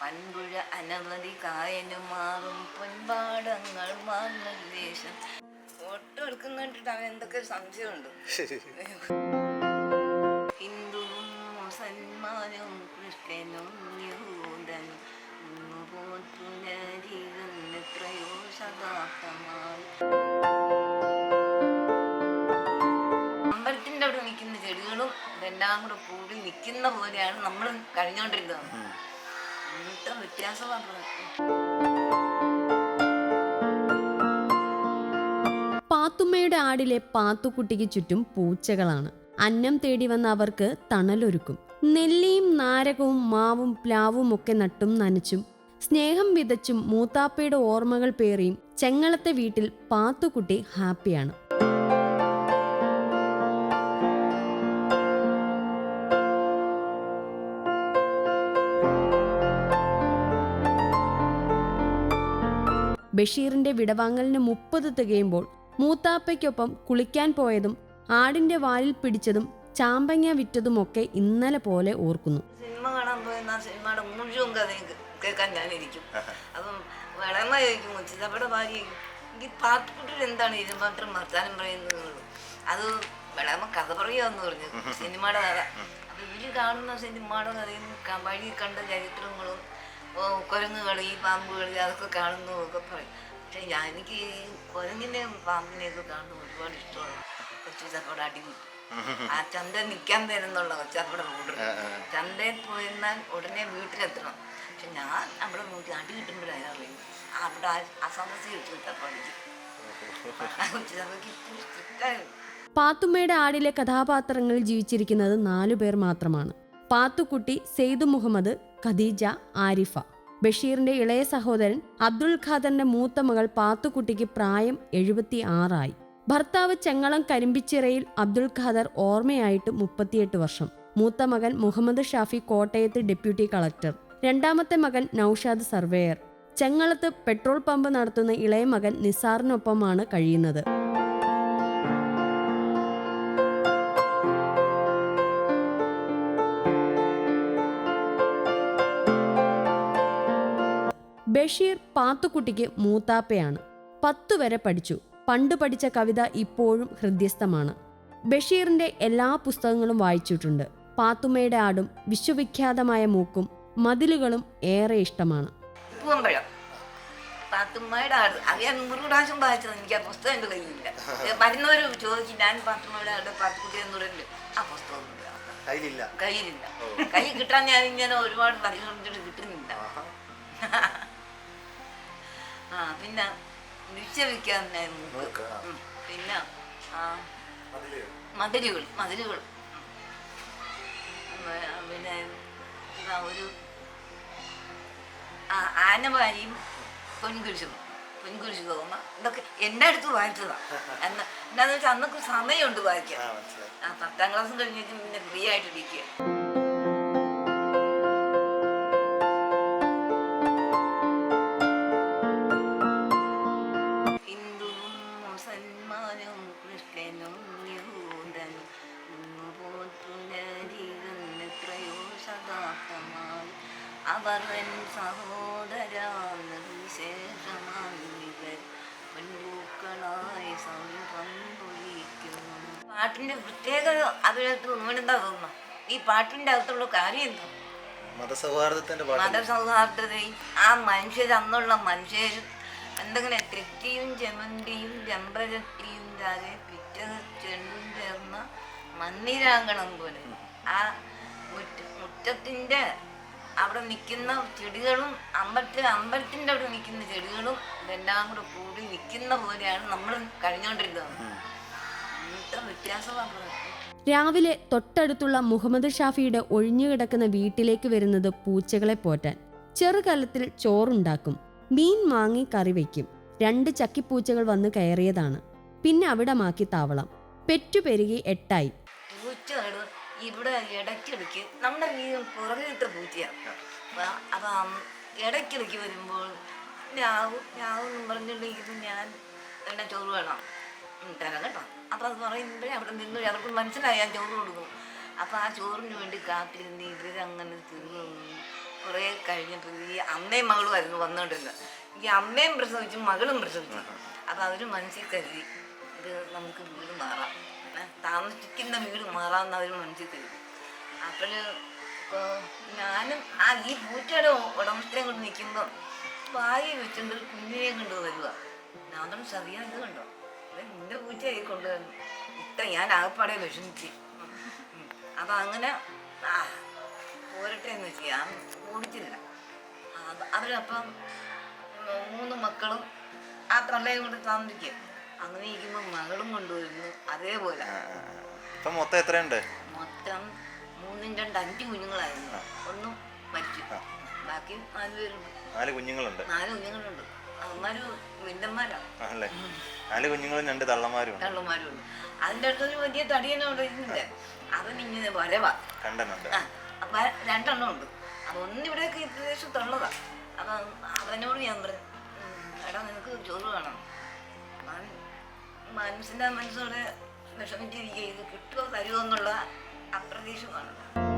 പൻപുഴ അനവധി കായനും മാറും പൊൻപാടങ്ങൾ മാറുന്ന ദേശം. എടുക്കുന്ന കണ്ടിട്ട് അവൻ എന്തൊക്കെ സംശയമുണ്ട്? ഹിന്ദുവും മുസൽമാനും ക്രിസ്ത്യനും യഹൂദനും അവിടെ നിൽക്കുന്ന ചെടികളും ഇതെല്ലാം കൂടെ കൂടി നിൽക്കുന്ന പോലെയാണ് നമ്മൾ കഴിഞ്ഞോണ്ടിരുന്നത് പാത്തുമ്മയുടെ ആടിലെ പാത്തുക്കുട്ടിക്ക് ചുറ്റും പൂച്ചകളാണ്. അന്നം തേടി വന്ന അവർക്ക് തണലൊരുക്കും. നെല്ലിയും നാരകവും മാവും പ്ലാവും ഒക്കെ നട്ടും നനച്ചും സ്നേഹം വിതച്ചും മൂത്താപ്പയുടെ ഓർമ്മകൾ പേറിയും ചെങ്ങളത്തെ വീട്ടിൽ പാത്തുക്കുട്ടി ഹാപ്പിയാണ്. ബഷീറിന്റെ വിടവാങ്ങലിന് മുപ്പത് തികയുമ്പോൾ മൂത്താപ്പയ്ക്കൊപ്പം കുളിക്കാൻ പോയതും ആടിന്റെ വാലിൽ പിടിച്ചതും ചാമ്പങ്ങ വിറ്റതുമൊക്കെ ഇന്നലെ പോലെ ഓർക്കുന്നു. സിനിമ കാണാൻ പോയെന്ന സിനിമയുടെ മുഴുവൻ കഥയും കേൾക്കാൻ ഞാനിരിക്കും. അപ്പം വിളമ ചോദിക്കും ചിലപ്പടെ ഭാര്യ പാട്ടുകുട്ടിൽ എന്താണ് ഇതിന് മാത്രം വർത്താനം പറയുന്നത്? അത് വിളമ കഥ പറയാന്ന് പറഞ്ഞു. സിനിമയുടെ കഥ. അപ്പൊ ഇവർ കാണുന്ന സിനിമയുടെ കഥയും വഴി കണ്ട ചരിത്രങ്ങളും ഓ, കുരങ്ങ് കളി പാമ്പ് കളി അതൊക്കെ കാണുന്നു ഒക്കെ പറയും. പക്ഷെ ഞാൻ എനിക്ക് ഈ കുരങ്ങിനെയും പാമ്പിനെയൊക്കെ കാണുന്നത് ഒരുപാട് ഇഷ്ടമാണ്. കൊച്ചു ചപ്പടെ അടിമുട്ടി ആ ചന്ത നിൽക്കാൻ തരുന്നുള്ള കൊച്ചപ്പട കൂടുതൽ ചന്തയിൽ പോയിരുന്നാൽ ഉടനെ വീട്ടിലെത്തണം. പക്ഷെ ഞാൻ നമ്മുടെ നോക്കി അടി കിട്ടുമ്പോഴാണ് അറിയുന്നത്. അവിടെ ആ- സമസ്യ കിട്ടും ചപ്പാടിക്ക് കൊച്ചു ചപ്പയ്ക്ക് ഇത്തിരി സ്ട്രിക്റ്റായിരുന്നു പാത്തുമ്മയുടെ ആടിലെ കഥാപാത്രങ്ങളിൽ ജീവിച്ചിരിക്കുന്നത് നാലു പേർ മാത്രമാണ്. പാത്തുക്കുട്ടി സെയ്ദ് മുഹമ്മദ് ഖദീജ ആരിഫ. ബഷീറിന്റെ ഇളയ സഹോദരൻ അബ്ദുൽ ഖാദറിന്റെ മൂത്ത മകൾ പാത്തുക്കുട്ടിക്ക് പ്രായം എഴുപത്തി ആറായി ഭർത്താവ് ചെങ്ങളം കരിമ്പിച്ചിറയിൽ അബ്ദുൽ ഖാദർ ഓർമ്മയായിട്ട് മുപ്പത്തിയെട്ട് വർഷം. മൂത്ത മകൻ മുഹമ്മദ് ഷാഫി കോട്ടയത്ത് ഡെപ്യൂട്ടി കളക്ടർ. രണ്ടാമത്തെ മകൻ നൌഷാദ് സർവേയർ. ചെങ്ങളത്ത് പെട്രോൾ പമ്പ് നടത്തുന്ന ഇളയ മകൻ നിസാറിനൊപ്പമാണ് കഴിയുന്നത്. ബഷീർ പാത്തുക്കുട്ടിക്ക് മൂത്താപ്പയാണ്. പത്തു വരെ പഠിച്ചു. പണ്ട് പഠിച്ച കവിത ഇപ്പോഴും ഹൃദ്യസ്ഥമാണ്. ബഷീറിന്റെ എല്ലാ പുസ്തകങ്ങളും വായിച്ചിട്ടുണ്ട്. പാത്തുമ്മയുടെ ആടും വിശ്വവിഖ്യാതമായ മൂക്കും മതിലുകളും ഏറെ ഇഷ്ടമാണ്. പാത്തുമ്മയുടെ ആട്. അത് ഞാൻ നൂറ് പ്രാവശ്യം വായിച്ചത് എനിക്ക് ആ പുസ്തകം എന്റെ കയ്യിലില്ല. വരുന്നവർ ചോദിച്ചു ഞാൻ പാത്തുമ്മയുടെ ആട് പാത്തുക്കുട്ടി എന്ന് പറയുന്നത് ആ പുസ്തകം കയ്യിലില്ല. കയ്യിലില്ല. കൈ കിട്ടാൻ ഞാൻ ഇങ്ങനെ ഒരുപാട് പരിശ്രമിച്ചിട്ട് കിട്ടുന്നില്ല. ആ പിന്നെ മൂക്ക്, ആ. പിന്നെ മതിലുകൾ മതിലുകൾ. പിന്നെ ഒരു ആനവാരിയും പൊൻകുരിശും പൊൻകുരിശു തോമ ഇതൊക്കെ എന്റെ അടുത്ത് വായിച്ചതാണ് എന്നാ എന്താന്ന് വെച്ചാൽ അന്നൊക്കെ സമയമുണ്ട് വായിക്കാൻ. ആ പത്താം ക്ലാസ് കഴിഞ്ഞിട്ട് പിന്നെ ഫ്രീ ആയിട്ടിരിക്കുക അവർ എൻ സഹോദരാണ് വിശേഷമാണിവർ പെൺപൂക്കളായി സൗരഭം പൊഴിക്കുന്നു പാട്ടിന്റെ പ്രത്യേകത അതിനകത്ത് ഒന്നുമെന്താ തോന്നുന്നു ഈ പാട്ടിന്റെ അകത്തുള്ള കാര്യം എന്താ? മതസൗഹാർദ്ദത്തിന്റെ മതസൗഹാർദ്ദതയും ആ മനുഷ്യർ അന്നുള്ള മനുഷ്യർ എന്തെങ്കിലും തൃപ്തിയും ചെമന്തിയും ജമ്പരത്തിയും താരെ പിറ്റത് ചെണ്ടും ചേർന്ന മന്ദിരാങ്കണം പോലെ ആ മുറ്റ മുറ്റത്തിന്റെ അവിടെ നിൽക്കുന്ന ചെടികളും അമ്പലത്തിൽ അമ്പലത്തിന്റെ അവിടെ നിൽക്കുന്ന ചെടികളും ഇതെല്ലാം കൂടെ കൂടി നിൽക്കുന്ന പോലെയാണ് നമ്മൾ കഴിഞ്ഞുകൊണ്ടിരുന്നത്. എന്നിട്ട് വ്യത്യാസമാണ് രാവിലെ തൊട്ടടുത്തുള്ള മുഹമ്മദ് ഷാഫിയുടെ ഒഴിഞ്ഞുകിടക്കുന്ന വീട്ടിലേക്ക് വരുന്നത് പൂച്ചകളെ പോറ്റാൻ. ചെറുകലത്തിൽ ചോറുണ്ടാക്കും. മീൻ മാങ്ങി കറി വയ്ക്കും. രണ്ട് ചക്കിപ്പൂച്ചകൾ വന്ന് കയറിയതാണ്. പിന്നെ അവിടമാക്കി താവളം. പെറ്റുപെരുകി എട്ടായി. പൂച്ചകൾ ഇവിടെ ഇടയ്ക്കിടയ്ക്ക് നമ്മുടെ വീട് പുറകിട്ട് പൂച്ചയാണ് അപ്പൊ- ഇടയ്ക്കിടയ്ക്ക് വരുമ്പോൾ ഞാവും ഞാവും എന്നും പറഞ്ഞിട്ടുണ്ടെങ്കിൽ ഞാൻ എന്നെ ചോറ് വേണം. തരാം കേട്ടോ. അപ്പം അത് പറയുമ്പോഴേ അവിടെ നിന്ന് അവർക്ക് മനസ്സിലായി ഞാൻ ചോറ് കൊടുക്കും. അപ്പം ആ ചോറിന് വേണ്ടി കാത്തിരുന്ന് ഇവരങ്ങനെ തിന്നു കുറേ കഴിഞ്ഞപ്പോൾ ഈ അമ്മയും മകളും ആയിരുന്നു വന്നുകൊണ്ടിരുന്നത് ഈ അമ്മയും പ്രസവിച്ചു മകളും പ്രസവിച്ചു. അപ്പം അവർ മനസ്സിൽ കരുതി ഇത് നമുക്ക് വീട് മാറാം. താമസിക്കുന്ന വീട് മാറാമെന്ന് അവർ മനസ്സിൽ തരും അപ്പോൾ ഞാനും ആ ഈ പൂച്ചയുടെ ഉടമസ്ഥനെ കൊണ്ട് നിൽക്കുമ്പം വായി വെച്ചുകൊണ്ട് ഒരു കുഞ്ഞിനെ കൊണ്ട് വരിക ഞാൻ തന്നെ സറിയാ ഇത് കണ്ടോ? നിന്റെ പൂച്ചയായി കൊണ്ടുവന്നു ഇത്ര ഞാൻ ആകപ്പാടെ വിഷമിച്ച്. അപ്പം അങ്ങനെ ആ പോരട്ടെ എന്ന് വെച്ച് ഞാൻ ഓടിച്ചില്ല. അവരപ്പം മൂന്ന് മക്കളും ആ തള്ളയും കൊണ്ട് താമസിക്കും. അങ്ങനെ ഇരിക്കുമ്പോൾ മകളും കൊണ്ടുവരുന്നു. അതേപോലെ. ഇപ്പൊ മൊത്തം എത്രയുണ്ട്? മൊത്തം മൂന്നും രണ്ട് അഞ്ച് കുഞ്ഞുങ്ങളായിരുന്നു. ഒന്നും മരിച്ചു. ബാക്കി നാല് പേരുണ്ട്. നാല് കുഞ്ഞുങ്ങളുണ്ട്. നാല് കുഞ്ഞുങ്ങളുണ്ട്. അവന്മാര് വില്ലന്മാരാണ് ആണല്ലേ നാല് കുഞ്ഞുങ്ങളും രണ്ട് തള്ളമാരും ഉണ്ട്. അതിന്റെ അടുത്തൊരു വലിയ തടിയനോട് ഇരുന്നില്ല അവനിങ്ങനെ വരവാ. അപ്പൊ രണ്ടെണ്ണം ഉണ്ട്. അപ്പൊ ഒന്നിവിടെയൊക്കെ ഈ പ്രദേശത്തുള്ളതാ അപ്പൊ അവനോട് ഞാൻ പറഞ്ഞു എടാ നിനക്ക് ചോറ് വേണം. മനസ്സിന്റെ മനസ്സോടെ വിഷമിച്ചിരിക്കുക ഇത് കിട്ടുമോ തരുമോ എന്നുള്ള അപ്രതീക്ഷമാണ്